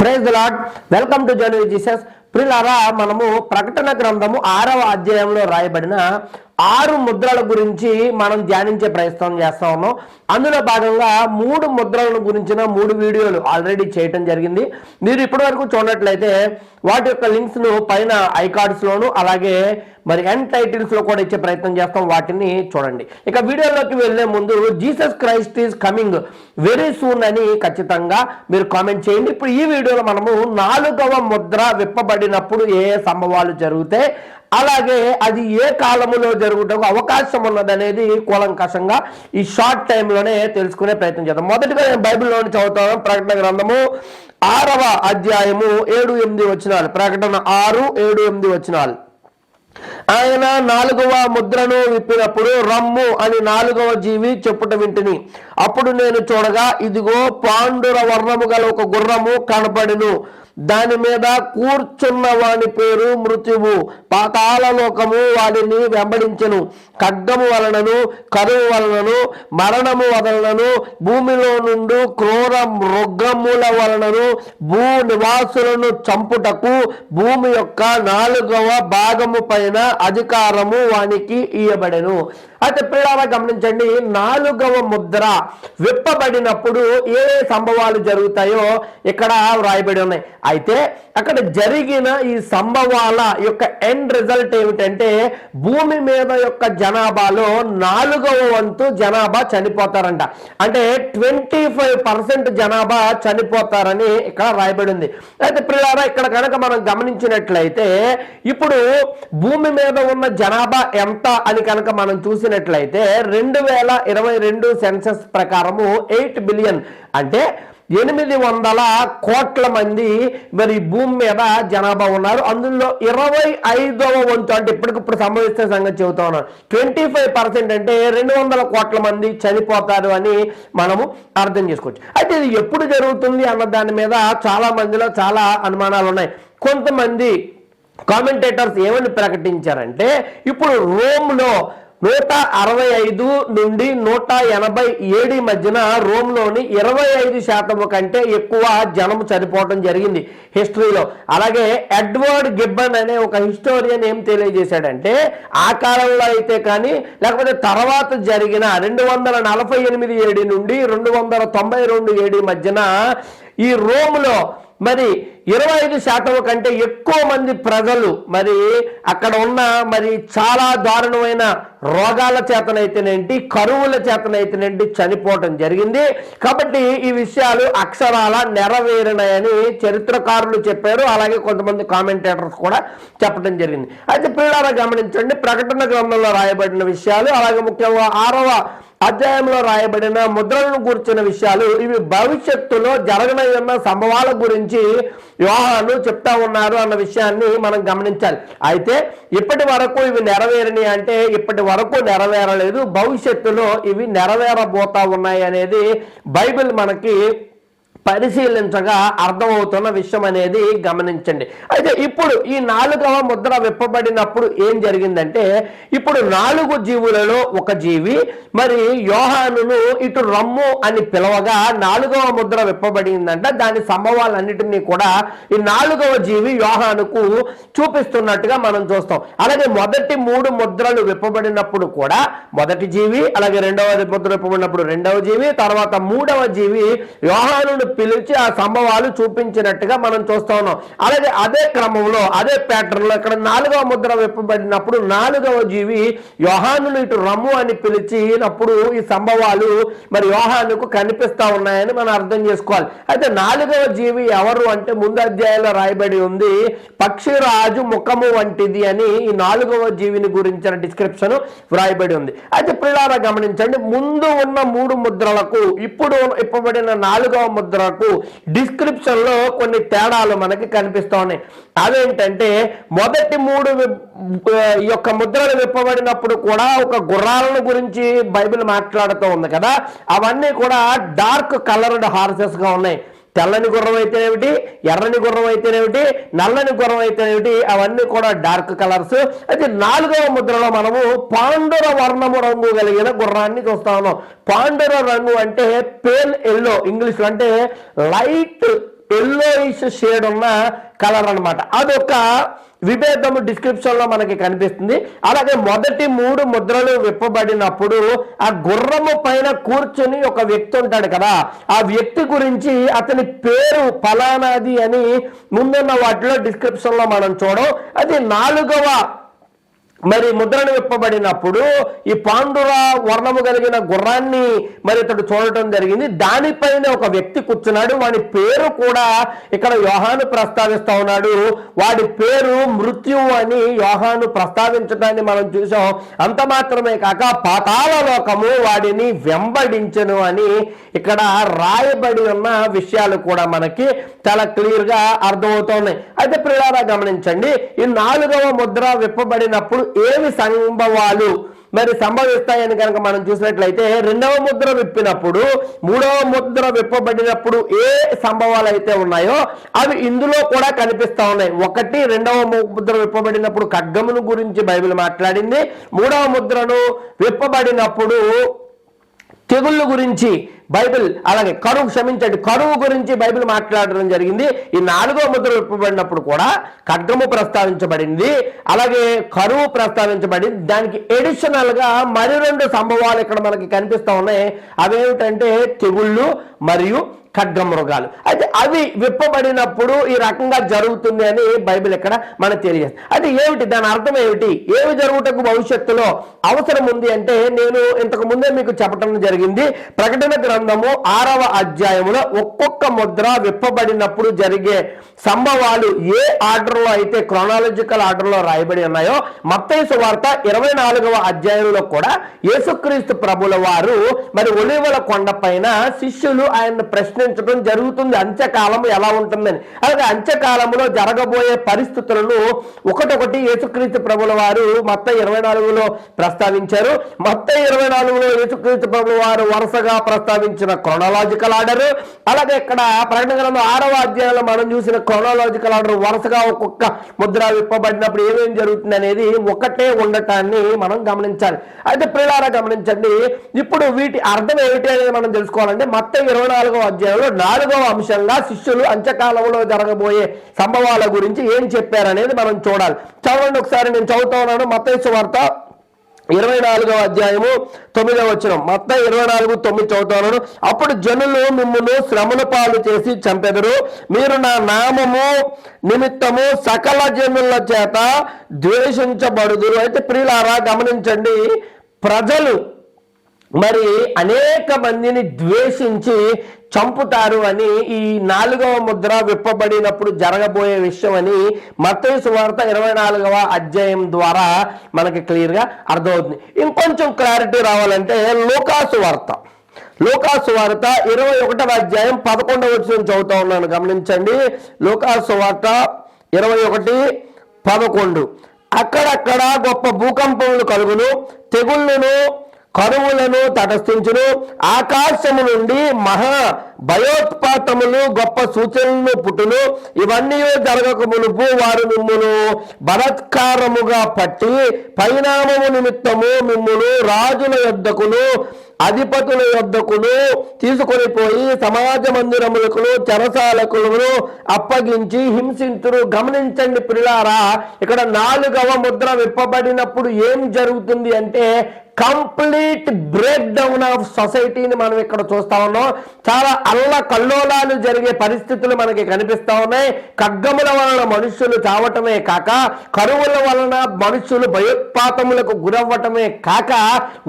Praise lord welcome to journey Jesus ప్రిలారా మనము ప్రకటన గ్రంథము ఆరవ అధ్యాయంలో రాయబడిన ఆరు ముద్రల గురించి మనం ధ్యానించే ప్రయత్నం చేస్తా ఉన్నాం. అందులో భాగంగా మూడు ముద్రల గురించిన మూడు వీడియోలు ఆల్రెడీ చేయటం జరిగింది. మీరు ఇప్పటి వరకు చూడనట్లయితే వాటి యొక్క లింక్స్ను పైన ఐకార్డ్స్లోను అలాగే మరి ఎండ్ టైటిల్స్లో కూడా ఇచ్చే ప్రయత్నం చేస్తాం. వాటిని చూడండి. ఇక వీడియోలోకి వెళ్ళే ముందు Jesus Christ is coming very soon అని ఖచ్చితంగా మీరు కామెంట్ చేయండి. ఇప్పుడు ఈ వీడియోలో మనము నాలుగవ ముద్ర విప్పబడినప్పుడు ఏ సంభవాలు జరిగితే అలాగే అది ఏ కాలములో జరుగుటకు అవకాశం ఉన్నదనేది కూలంకషంగా ఈ షార్ట్ టైంలోనే తెలుసుకునే ప్రయత్నం చేద్దాం. మొదటిగా నేను బైబిల్లోని చదువుతాను. ప్రకటన గ్రంథము ఆరవ అధ్యాయము ఏడు ఎనిమిది వచ్చినాలు ప్రకటన ఆరు ఏడు ఎనిమిది వచ్చినాలు ఆయన నాలుగవ ముద్రను విప్పినప్పుడు రమ్ము అని నాలుగవ జీవి చెప్పుట వింటిని. అప్పుడు నేను చూడగా ఇదిగో పాండుర వర్ణము గల ఒక గుర్రము కనపడిను దాని మీద కూర్చున్న వాని పేరు మృత్యువు. పాతాళలోకము వాడిని వెంబడించెను. ఖడ్గము వలనను కరువు వలనను మరణము వలనను భూమిలో నుండి క్రూర మృగముల వలనను భూ నివాసులను చంపుటకు భూమి యొక్క నాలుగవ భాగము పైన అధికారము వానికి ఇయ్యబడెను. అయితే పిల్లల గమనించండి నాలుగవ ముద్ర విప్పబడినప్పుడు ఏ సంభవాలు జరుగుతాయో ఇక్కడ వ్రాయబడి ఉన్నాయి. అయితే అక్కడ జరిగిన ఈ సంభవాల యొక్క ఎండ్ రిజల్ట్ ఏమిటంటే భూమి మీద యొక్క జనాభాలో నాలుగవ వంతు జనాభా చనిపోతారంట. అంటే ట్వంటీ ఫైవ్ పర్సెంట్ జనాభా చనిపోతారని ఇక్కడ రాయబడి ఉంది. అయితే పిల్లారా ఇక్కడ కనుక మనం గమనించినట్లయితే ఇప్పుడు భూమి మీద ఉన్న జనాభా ఎంత అని కనుక మనం చూసినట్లయితే రెండు వేల ఇరవై రెండు సెన్సస్ ప్రకారము ఎయిట్ బిలియన్. అంటే ఎనిమిది వందల కోట్ల మంది మరి భూమి మీద జనాభా ఉన్నారు. అందులో ఇరవై ఐదవ వంతు అంటే ఇప్పటికిప్పుడు సంభవిస్తున్న సంగతి చెబుతా ఉన్నాను. ట్వంటీ ఫైవ్ పర్సెంట్ అంటే రెండు వందల కోట్ల మంది చనిపోతారు అని మనము అర్థం చేసుకోవచ్చు. అయితే ఇది ఎప్పుడు జరుగుతుంది అన్న దాని మీద చాలా మందిలో చాలా అనుమానాలు ఉన్నాయి. కొంతమంది కామెంటేటర్స్ ఏమని ప్రకటించారంటే ఇప్పుడు రోమ్లో నూట అరవై ఐదు నుండి నూట ఎనభై ఏడు మధ్యన రోమ్లోని ఇరవై ఐదు శాతం కంటే ఎక్కువ జనం చనిపోవడం జరిగింది హిస్టరీలో. అలాగే ఎడ్వర్డ్ గిబ్బన్ అనే ఒక హిస్టోరియన్ ఏం తెలియజేశాడంటే ఆ కాలంలో అయితే కానీ లేకపోతే తర్వాత జరిగిన రెండు వందల నలభై ఎనిమిది ఏడి నుండి రెండు వందల తొంభై రెండు ఏడి మధ్యన ఈ రోమ్లో మరి ఇరవై ఐదు శాతం కంటే ఎక్కువ మంది ప్రజలు మరి అక్కడ ఉన్న మరి చాలా దారుణమైన రోగాల చేతనైతేనేంటి కరువుల చేతనైతేనేంటి చనిపోవటం జరిగింది. కాబట్టి ఈ విషయాలు అక్షరాల నెరవేరినాయని చరిత్రకారులు చెప్పారు. అలాగే కొంతమంది కామెంటేటర్స్ కూడా చెప్పడం జరిగింది. అయితే పిల్లల గమనించండి ప్రకటన గ్రంథంలో రాయబడిన విషయాలు అలాగే ముఖ్యంగా ఆరవ అధ్యాయంలో రాయబడిన ముద్రలను గురించిన విషయాలు ఇవి భవిష్యత్తులో జరగనున్న సంభవాల గురించి వివాహాలు చెప్తా ఉన్నారు అన్న విషయాన్ని మనం గమనించాలి. అయితే ఇప్పటి వరకు ఇవి నెరవేరిని అంటే ఇప్పటి వరకు నెరవేరలేదు భవిష్యత్తులో ఇవి నెరవేరబోతా ఉన్నాయి అనేది బైబిల్ మనకి పరిశీలించగా అర్థమవుతున్న విషయం అనేది గమనించండి. అయితే ఇప్పుడు ఈ నాలుగవ ముద్ర విప్పబడినప్పుడు ఏం జరిగిందంటే ఇప్పుడు నాలుగు జీవులలో ఒక జీవి మరి యోహానును ఇటు రమ్ము అని పిలవగా నాలుగవ ముద్ర విప్పబడిందంట. దాని సంభవాలన్నిటినీ కూడా ఈ నాలుగవ జీవి యోహానుకు చూపిస్తున్నట్టుగా మనం చూస్తాం. అలాగే మొదటి మూడు ముద్రలు విప్పబడినప్పుడు కూడా మొదటి జీవి అలాగే రెండవ ముద్ర విప్పబడినప్పుడు రెండవ జీవి తర్వాత మూడవ జీవి యోహానును పిలిచి ఆ సంభవాలు చూపించినట్టుగా మనం చూస్తా ఉన్నాం. అలాగే అదే క్రమంలో అదే ప్యాటర్న్లో ఇక్కడ నాలుగవ ముద్ర విప్పబడినప్పుడు నాలుగవ జీవి యోహానును ఇటు రమ్ము అని పిలిచినప్పుడు ఈ సంభవాలు మరి యోహానుకు కనిపిస్తా ఉన్నాయని మనం అర్థం చేసుకోవాలి. అయితే నాలుగవ జీవి ఎవరు అంటే ముందు అధ్యాయంలో రాయబడి ఉంది పక్షిరాజు ముఖము వంటిది అని ఈ నాలుగవ జీవిని గురించిన డిస్క్రిప్షన్ వ్రాయబడి ఉంది. అయితే పిల్లారా గమనించండి ముందు ఉన్న మూడు ముద్రలకు ఇప్పుడు ఇప్పబడిన నాలుగవ ముద్ర డిస్క్రిప్షన్లో కొన్ని తేడాలు మనకి కనిపిస్తూ ఉన్నాయి అదేంటంటే మొదటి మూడు ఈ యొక్క ముద్రలు విప్పబడినప్పుడు కూడా ఒక గుర్రాలను గురించి బైబిల్ మాట్లాడుతూ ఉంది కదా. అవన్నీ కూడా డార్క్ కలర్డ్ హార్సెస్గా ఉన్నాయి. తెల్లని గుర్రం అయితేనేమిటి ఎర్రని గుర్రం అయితేనేమిటి నల్లని గుర్రం అయితేనేమిటి అవన్నీ కూడా డార్క్ కలర్స్. అయితే నాలుగవ ముద్రలో మనము పాండుర వర్ణము రంగు కలిగిన గుర్రాన్ని చూస్తా ఉన్నాం పాండుర రంగు అంటే పేల్ ఎల్లో ఇంగ్లీష్ అంటే లైట్ ఎల్లోయిష్ షేడ్ ఉన్న కలర్ అనమాట అదొక విభేదము డిస్క్రిప్షన్లో మనకి కనిపిస్తుంది. అలాగే మొదటి మూడు ముద్రలు విప్పబడినప్పుడు ఆ గుర్రము పైన కూర్చొని ఒక వ్యక్తి ఉంటాడు కదా. ఆ వ్యక్తి గురించి అతని పేరు ఫలానాది అని ముందున్న వాటిలో డిస్క్రిప్షన్లో మనం చూడం. అది నాలుగవ మరి ముద్రను విప్పబడినప్పుడు ఈ పాండుర వర్ణము కలిగిన గుర్రాన్ని మరి ఇతడు చూడటం జరిగింది. దానిపైన ఒక వ్యక్తి కూర్చున్నాడు. వాడి పేరు కూడా ఇక్కడ యోహాను ప్రస్తావిస్తా ఉన్నాడు. వాడి పేరు మృత్యువు అని యోహాను ప్రస్తావించడాన్ని మనం చూసాం. అంత మాత్రమే కాక పాతాల లోకము వాడిని వెంబడించను అని ఇక్కడ రాయబడి ఉన్న విషయాలు కూడా మనకి చాలా క్లియర్గా అర్థమవుతున్నాయి అయితే పిల్లారా గమనించండి. ఈ నాలుగవ ముద్ర విప్పబడినప్పుడు ఏమి సంభవాలు మరి సంభవిస్తాయని కనుక మనం చూసినట్లయితే రెండవ ముద్ర విప్పినప్పుడు మూడవ ముద్ర విప్పబడినప్పుడు ఏ సంభవాలు అయితే ఉన్నాయో అవి ఇందులో కూడా కనిపిస్తా ఉన్నాయి. ఒకటి రెండవ ముద్ర విప్పబడినప్పుడు ఖడ్గమును గురించి బైబిల్ మాట్లాడింది. మూడవ ముద్రను విప్పబడినప్పుడు తెగుళ్ళ గురించి బైబిల్ అలాగే కరువు క్షమించండి. కరువు గురించి బైబిల్ మాట్లాడడం జరిగింది. ఈ నాలుగో ముద్ర విప్పబడినప్పుడు కూడా ఖడ్గము ప్రస్తావించబడింది. అలాగే కరువు ప్రస్తావించబడింది. దానికి ఎడిషనల్గా మరి రెండు సంభవాలు ఇక్కడ మనకి కనిపిస్తూ ఉన్నాయి. అవేమిటంటే తెగుళ్ళు మరియు ఖడ్గ మృగాలు అయితే అవి విప్పబడినప్పుడు ఈ రకంగా జరుగుతుంది అని బైబిల్ ఇక్కడ మనకు తెలియజేస్తుంది. అయితే ఏమిటి? దాని అర్థం ఏమిటి? ఏమి జరుగుటకు భవిష్యత్తులో అవసరం ఉంది అంటే నేను ఇంతకు ముందే మీకు చెప్పడం జరిగింది. ప్రకటన గ్రంథము ఆరవ అధ్యాయములో ఒక్కొక్క ముద్ర విప్పబడినప్పుడు జరిగే సంభవాలు ఏ ఆర్డర్లో అయితే క్రోనాలజికల్ ఆర్డర్లో రాయబడి ఉన్నాయో మత్తైసు వార్త ఇరవై నాలుగవ అధ్యాయంలో కూడా యేసుక్రీస్తు ప్రభుల వారు మరి ఒలివల కొండ పైన శిష్యులు ఆయన ప్రశ్నించడం జరుగుతుంది. అంత్యకాలం ఎలా ఉంటుందని. అలాగే అంత్యకాలంలో జరగబోయే పరిస్థితులను ఒకటొకటి యేసుక్రీస్తు ప్రభుల వారు మొత్త ఇరవై నాలుగులో ప్రస్తావించారు. మొత్తం ఇరవై నాలుగులో యేసుక్రీస్తు ప్రభుల వారు వరుసగా ప్రస్తావించిన క్రోనాలజికల్ ఆర్డర్. అలాగే ఇక్కడ ప్రకటన గ్రంథం ఆరవ అధ్యాయంలో మనం చూసిన క్రొనలాజికల్ ఆర్డర్ వరుసగా ఒక్కొక్క ముద్ర విప్పబడినప్పుడు ఏమేమి జరుగుతుంది అనేది ఒకటే ఉండటాన్ని మనం గమనించాలి. అయితే ప్రియులారా గమనించండి. ఇప్పుడు వీటి అర్థం ఏమిటి అనేది మనం తెలుసుకోవాలంటే మొత్తం ఇరవై నాలుగవ అధ్యాయంలో నాలుగవ అంశంగా శిష్యులు అంత్యకాలంలో జరగబోయే సంభవాల గురించి ఏం చెప్పారనేది మనం చూడాలి. చదవండి ఒకసారి నేను చదువుతా ఉన్నాను మత్తయి వార్త ఇరవై నాలుగవ అధ్యాయము తొమ్మిదవ వచ్చిన మొత్తం ఇరవై నాలుగు తొమ్మిది చదువుతున్నాను. అప్పుడు జనులు మిమ్మల్ని శ్రమల పాలు చేసి చంపెదరు. మీరు నా నామము నిమిత్తము సకల జనుల చేత ద్వేషించబడుదురు. అయితే ప్రియులారా గమనించండి. ప్రజలు మరి అనేక మందిని ద్వేషించి చంపుతారు అని ఈ నాలుగవ ముద్ర విప్పబడినప్పుడు జరగబోయే విషయం అని మత్తయి సువార్త ఇరవై నాలుగవ అధ్యాయం ద్వారా మనకి క్లియర్గా అర్థమవుతుంది. ఇంకొంచెం క్లారిటీ రావాలంటే లోకాసు వార్త. లోకాసు వార్త ఇరవై ఒకటవ అధ్యాయం పదకొండవ వచ్చిన చదువుతా ఉన్నాను గమనించండి. లోకాసు వార్త ఇరవై ఒకటి పదకొండు. అక్కడక్కడ గొప్ప భూకంపములు కలుగును తెగుళ్ళను కరువులను తటస్థించును. ఆకాశము నుండి మహా భయోత్పాతములు గొప్ప సూచనలు పుట్టును. ఇవన్నీ జరగక మునుపు వారు మిమ్మును బలత్కారముగా పట్టి పరిణామము నిమిత్తము మిమ్మును రాజుల యొద్దకును అధిపతుల యొద్దకును తీసుకొని పోయి సమాజ మందిరములకును చెరసాలకులను అప్పగించి హింసించురు గమనించండి పిల్లారా ఇక్కడ నాలుగవ ముద్ర విప్పబడినప్పుడు ఏం జరుగుతుంది అంటే కంప్లీట్ బ్రేక్ డౌన్ ఆఫ్ సొసైటీని మనం ఇక్కడ చూస్తా ఉన్నాం. చాలా అల్ల కల్లోలాలు జరిగే పరిస్థితులు మనకి కనిపిస్తా ఉన్నాయి. ఖడ్గముల వలన మనుషులు చావటమే కాక కరువుల వలన మనుషులు భయోత్పాతములకు గురవ్వటమే కాక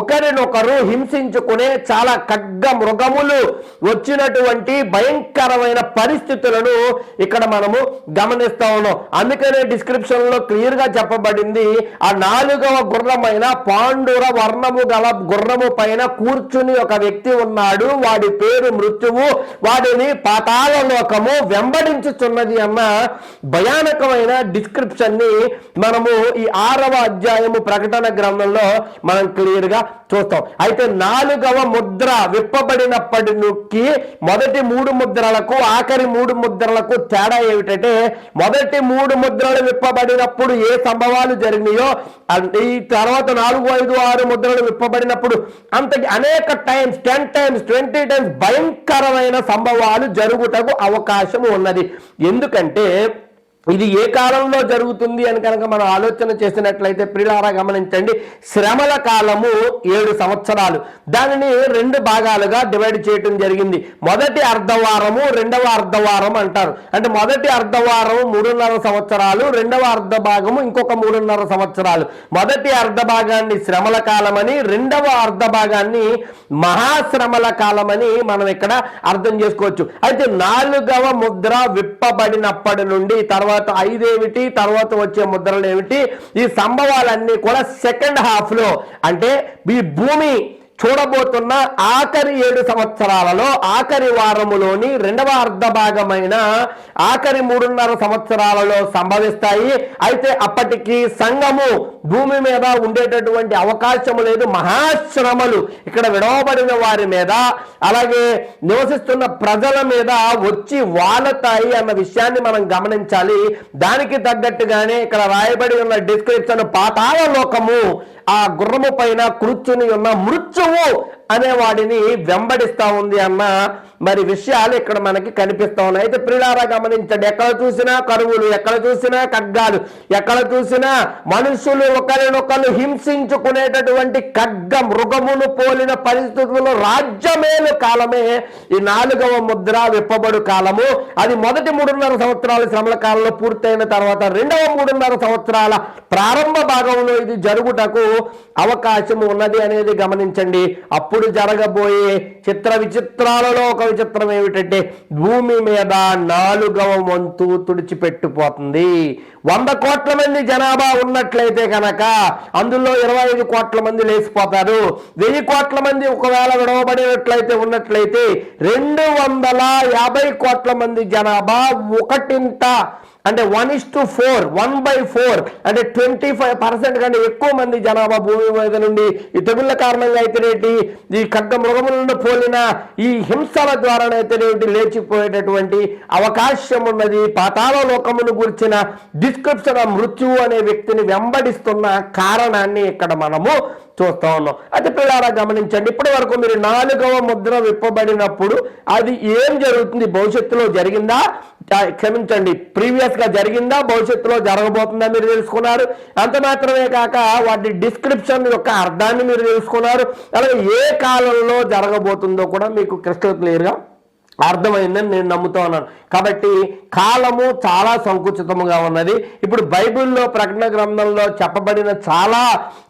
ఒకరినొకరు హింసించుకునే చాలా ఖడ్గ మృగములు వచ్చినటువంటి భయంకరమైన పరిస్థితులను ఇక్కడ మనము గమనిస్తా ఉన్నాం. అందుకనే డిస్క్రిప్షన్లో క్లియర్గా చెప్పబడింది ఆ నాలుగవ గుర్రమైన పాండుర వర్ణము గల గుర్రము పైన కూర్చుని ఒక వ్యక్తి ఉన్నాడు. వాడి పేరు మృత్యువు. వాడిని పాతాల లోకము వెంబడించుచున్నది అన్న భయానకమైన డిస్క్రిప్షన్ని మనము ఈ ఆరవ అధ్యాయము ప్రకటన గ్రంథంలో మనం క్లియర్గా చూస్తాం. అయితే నాలుగవ ముద్ర విప్పబడినప్పటి నుంచి మొదటి మూడు ముద్రలకు ఆఖరి మూడు ముద్రలకు తేడా ఏమిటంటే మొదటి మూడు ముద్రలు విప్పబడినప్పుడు ఏ సంభవాలు జరిగినాయో ఈ తర్వాత నాలుగు ఐదు ఆరు ముద్ర సముద్రంలో విప్పబడినప్పుడు అంతటి అనేక times ten times twenty times భయంకరమైన సంభవాలు జరుగుటకు అవకాశం ఉన్నది. ఎందుకంటే ఇది ఏ కాలంలో జరుగుతుంది అని కనుక మనం ఆలోచన చేసినట్లయితే ప్రిలారా గమనించండి. శ్రమల కాలము ఏడు సంవత్సరాలు. దానిని రెండు భాగాలుగా డివైడ్ చేయటం జరిగింది. మొదటి అర్ధవారము రెండవ అర్ధవారం అంటారు. అంటే మొదటి అర్ధవారం మూడున్నర సంవత్సరాలు రెండవ అర్ధ భాగము ఇంకొక మూడున్నర సంవత్సరాలు. మొదటి అర్ధ భాగాన్ని శ్రమల కాలమని రెండవ అర్ధ భాగాన్ని మహాశ్రమల కాలమని మనం ఇక్కడ అర్థం చేసుకోవచ్చు. అయితే నాలుగవ ముద్ర విప్పబడినప్పటి నుండి తర్వాత ఐదేమిటి? తర్వాత వచ్చే ముద్రలు ఏమిటి? ఈ సంభవాలన్నీ కూడా సెకండ్ హాఫ్లో అంటే ఈ భూమి చూడబోతున్న ఆఖరి ఏడు సంవత్సరాలలో ఆఖరి వారములోని రెండవ అర్ధ భాగమైన ఆఖరి మూడున్నర సంవత్సరాలలో సంభవిస్తాయి. అయితే అప్పటికి సంఘము భూమి మీద ఉండేటటువంటి అవకాశము లేదు మహాశ్రమలు ఇక్కడ విడవబడిన వారి మీద అలాగే నివసిస్తున్న ప్రజల మీద వచ్చి వాలతాయి అన్న విషయాన్ని మనం గమనించాలి. దానికి తగ్గట్టుగానే ఇక్కడ రాయబడి ఉన్న డిస్క్రిప్షన్ పాతాల లోకము ఆ గుర్రము పైన కూర్చుని ఉన్న మృత్యువు అనే వాడిని వెంబడిస్తా ఉంది అన్న మరి విషయాలు ఇక్కడ మనకి కనిపిస్తా ఉన్నాయి. అయితే ప్రిలారా గమనించండి. ఎక్కడ చూసినా కరువులు ఎక్కడ చూసినా ఖడ్గాలు ఎక్కడ చూసినా మనుషులు ఒకరినొకరు హింసించుకునేటటువంటి ఖడ్గ మృగమును పోలిన పరిస్థితుల్లో రాజ్యమేలు కాలమే. ఈ నాలుగవ ముద్ర విప్పబడు కాలము. అది మొదటి మూడున్నర సంవత్సరాల శ్రమల కాలంలో పూర్తయిన తర్వాత రెండవ మూడున్నర సంవత్సరాల ప్రారంభ భాగంలో ఇది జరుగుటకు అవకాశం ఉన్నది అనేది గమనించండి. అప్పుడు జరగబోయే చిత్ర విచిత్రాలలో ఒక విచిత్రం ఏమిటంటే భూమి మీద నాలుగవ వంతు తుడిచిపెట్టుపోతుంది. వంద కోట్ల మంది జనాభా ఉన్నట్లయితే కనుక అందులో ఇరవై ఐదు కోట్ల మంది లేచిపోతారు. వెయ్యి కోట్ల మంది ఒకవేళ విడవబడినట్లయితే ఉన్నట్లయితే రెండు వందల యాభై కోట్ల మంది జనాభా ఒకటింత అంటే one is two four one by four అంటే ట్వంటీ ఫైవ్ పర్సెంట్ కంటే ఎక్కువ మంది జనాభా భూమి మీద నుండి ఈ తెగుళ్ళ కారణంగా అయితేనేటి? ఈ ఖడ్గ మృగములను పోలిన ఈ హింసల ద్వారానైతేనేటి లేచిపోయేటటువంటి అవకాశం ఉన్నది. పాతాల లోకమును గురించిన డిస్క్రిప్షన్ మృత్యువు అనే వ్యక్తిని వెంబడిస్తున్న కారణాన్ని ఇక్కడ మనము చూస్తా ఉన్నాం. అయితే పిల్లారా గమనించండి. ఇప్పటి వరకు మీరు నాలుగవ ముద్ర విప్పబడినప్పుడు అది ఏం జరుగుతుంది? భవిష్యత్తులో జరిగిందా? క్షమించండి ప్రీవియస్గా జరిగిందా భవిష్యత్తులో జరగబోతుందా మీరు తెలుసుకున్నారు. అంత మాత్రమే కాక వాటి డిస్క్రిప్షన్ యొక్క అర్థాన్ని మీరు తెలుసుకున్నారు. అలాగే ఏ కాలంలో జరగబోతుందో కూడా మీకు క్రిస్టల్ క్లియర్గా అర్థమైందని నేను నమ్ముతా ఉన్నాను. కాబట్టి కాలము చాలా సంకుచితముగా ఉన్నది. ఇప్పుడు బైబిల్లో ప్రకటన గ్రంథంలో చెప్పబడిన చాలా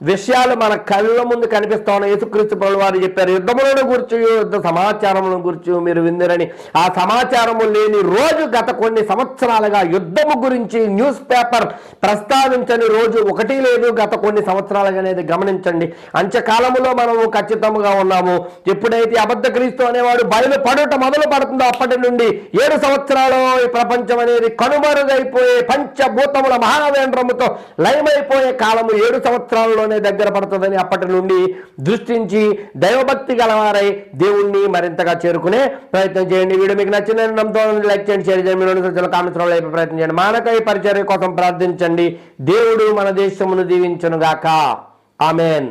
విషయాలు మన కళ్ళ ముందు కనిపిస్తా ఉన్నాయి. యేసుక్రీస్తు ప్రభులు వారు చెప్పారు యుద్ధములను గురించి యుద్ధ సమాచారములను గురించి మీరు విందరని. ఆ సమాచారము లేని రోజు గత కొన్ని సంవత్సరాలుగా యుద్ధము గురించి న్యూస్ పేపర్ ప్రస్తావించని రోజు ఒకటి లేదు. గత కొన్ని సంవత్సరాలుగా అనేది గమనించండి. అంత్యకాలములో మనము ఖచ్చితంగా ఉన్నాము. ఎప్పుడైతే అబద్ధ క్రీస్తు అనేవాడు బయలు పడటం మొదలు పడుతుందో అప్పటి నుండి ఏడు సంవత్సరాలు ఈ ప్రపంచం అనేది కనుమరుగైపోయే పంచభూతముల మహావేంద్రముతో లయమైపోయే కాలము ఏడు సంవత్సరాల్లోనే దగ్గర పడుతుందని అప్పటి నుండి దృష్టించి దైవభక్తి గలవారై దేవుణ్ణి మరింతగా చేరుకునే ప్రయత్నం చేయండి. వీడియో మీకు నచ్చిన నమ్మతో లైక్ చేయండి షేర్ చేయండి. మీరు కామెంట్స్ అయిపోయి ప్రయత్నం చేయండి. మానకై పరిచర్య కోసం ప్రార్థించండి. దేవుడు మన దేశమును దీవించునుగాక. ఆమెన్.